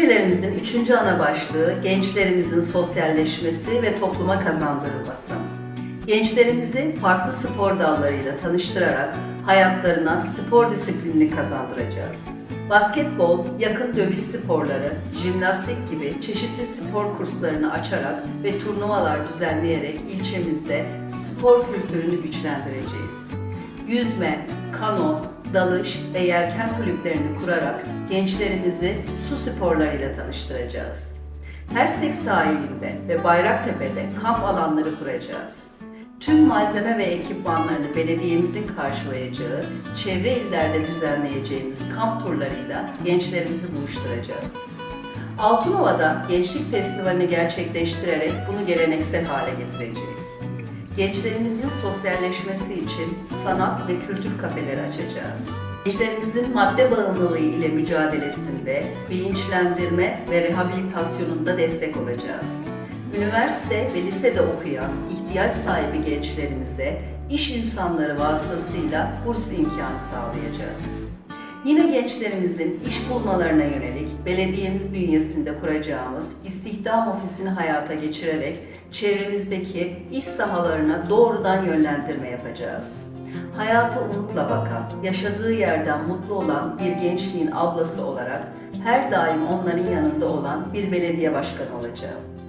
Projelerimizin üçüncü ana başlığı gençlerimizin sosyalleşmesi ve topluma kazandırılması. Gençlerimizi farklı spor dallarıyla tanıştırarak hayatlarına spor disiplinini kazandıracağız. Basketbol, yakın dövüş sporları, jimnastik gibi çeşitli spor kurslarını açarak ve turnuvalar düzenleyerek ilçemizde spor kültürünü güçlendireceğiz. Yüzme, kano, dalış ve yelken kulüplerini kurarak gençlerimizi su sporlarıyla tanıştıracağız. Hersek sahilinde ve Bayraktepe'de kamp alanları kuracağız. Tüm malzeme ve ekipmanlarını belediyemizin karşılayacağı, çevre illerde düzenleyeceğimiz kamp turlarıyla gençlerimizi buluşturacağız. Altınova'da Gençlik Festivali'ni gerçekleştirerek bunu geleneksel hale getireceğiz. Gençlerimizin sosyalleşmesi için sanat ve kültür kafeleri açacağız. Gençlerimizin madde bağımlılığı ile mücadelesinde bilinçlendirme ve rehabilitasyonunda destek olacağız. Üniversite ve lisede okuyan ihtiyaç sahibi gençlerimize iş insanları vasıtasıyla burs imkanı sağlayacağız. Yine gençlerimizin iş bulmalarına yönelik belediyemiz bünyesinde kuracağımız istihdam ofisini hayata geçirerek çevremizdeki iş sahalarına doğrudan yönlendirme yapacağız. Hayata umutla bakan, yaşadığı yerden mutlu olan bir gençliğin ablası olarak her daim onların yanında olan bir belediye başkanı olacağım.